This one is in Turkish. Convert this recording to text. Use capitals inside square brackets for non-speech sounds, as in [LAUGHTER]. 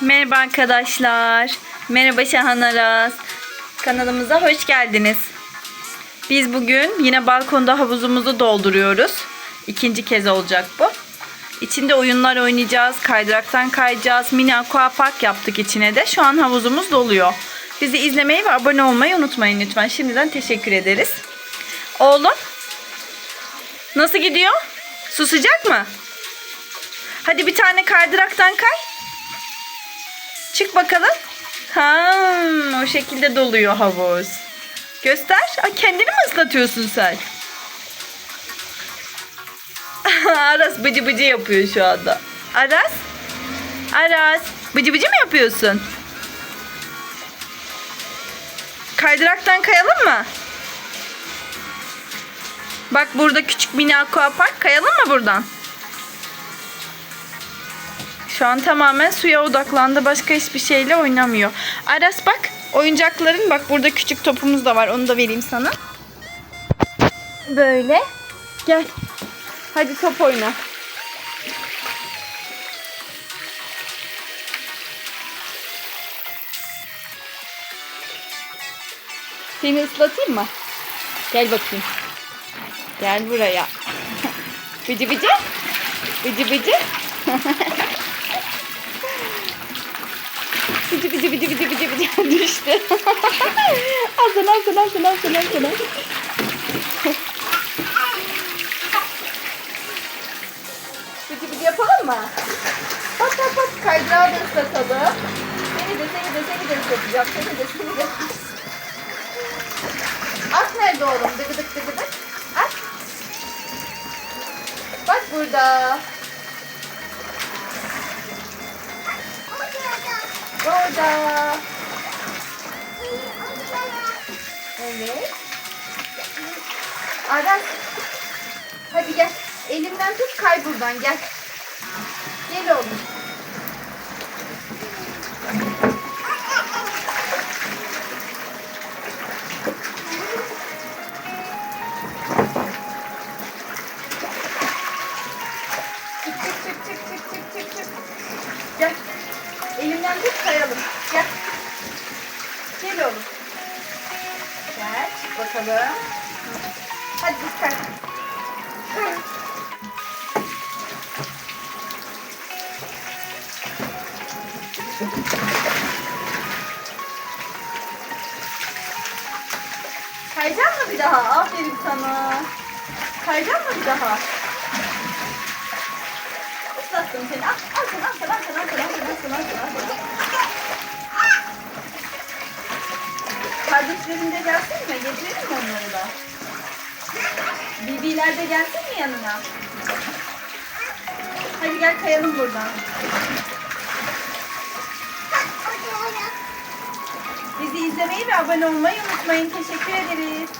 Merhaba arkadaşlar. Merhaba Şahan Aras. Kanalımıza hoş geldiniz. Biz bugün yine balkonda havuzumuzu dolduruyoruz. İkinci kez olacak bu. İçinde oyunlar oynayacağız. Kaydıraktan kayacağız. Mini aquapark yaptık içine de. Şu an havuzumuz doluyor. Bizi izlemeyi ve abone olmayı unutmayın lütfen. Şimdiden teşekkür ederiz. Oğlum. Nasıl gidiyor? Su sıcak mı? Hadi bir tane kaydıraktan kay. Çık bakalım. Ha, o şekilde doluyor havuz. Göster. Aa, kendini mi ıslatıyorsun sen? [LAUGHS] Aras bıcı bıcı yapıyor şu anda. Aras? Aras. Bıcı bıcı mı yapıyorsun? Kaydıraktan kayalım mı? Bak burada küçük mini aquapark. Kayalım mı buradan? Şu an tamamen suya odaklandı. Başka hiçbir şeyle oynamıyor. Aras bak oyuncakların bak burada küçük topumuz da var. Onu da vereyim sana. Böyle. Gel. Hadi top oyna. Seni ıslatayım mı? Gel bakayım. Gel buraya. [LAUGHS] Bıcı bıcı. Bıcı bıcı. [LAUGHS] Bıcı bıcı bıcı bıcı bıcı düştü. [LAUGHS] al sana al sana al sana al sana al sana. [LAUGHS] Bıcı bıcı yapalım mı? Bak bak bak kaydırağı da ıslatalım. Seni de seni de seni de ıslatacağım. Seni de seni de. At nerede oğlum? Dıgıdık dıgıdık. At. Bak burada. Orada. Evet. Aras. Hadi gel. Elimden tut kay buradan gel. Gel oğlum. Tut kayalım. Gel. Gel oğlum. Gel çık bakalım. Hadi. Kay. Kayacak mı bir daha? Aferin sana. Kayacak mı bir daha? Islattım seni. Al, al sana, al sana, al sana, al sana, al sana, al sana, al sana, al sana. Kardeşlerin de gelsin mi? Getirelim mi onları da? Bibiler de gelsin mi yanına? Hadi gel kayalım buradan. Bizi izlemeyi ve abone olmayı unutmayın. Teşekkür ederiz.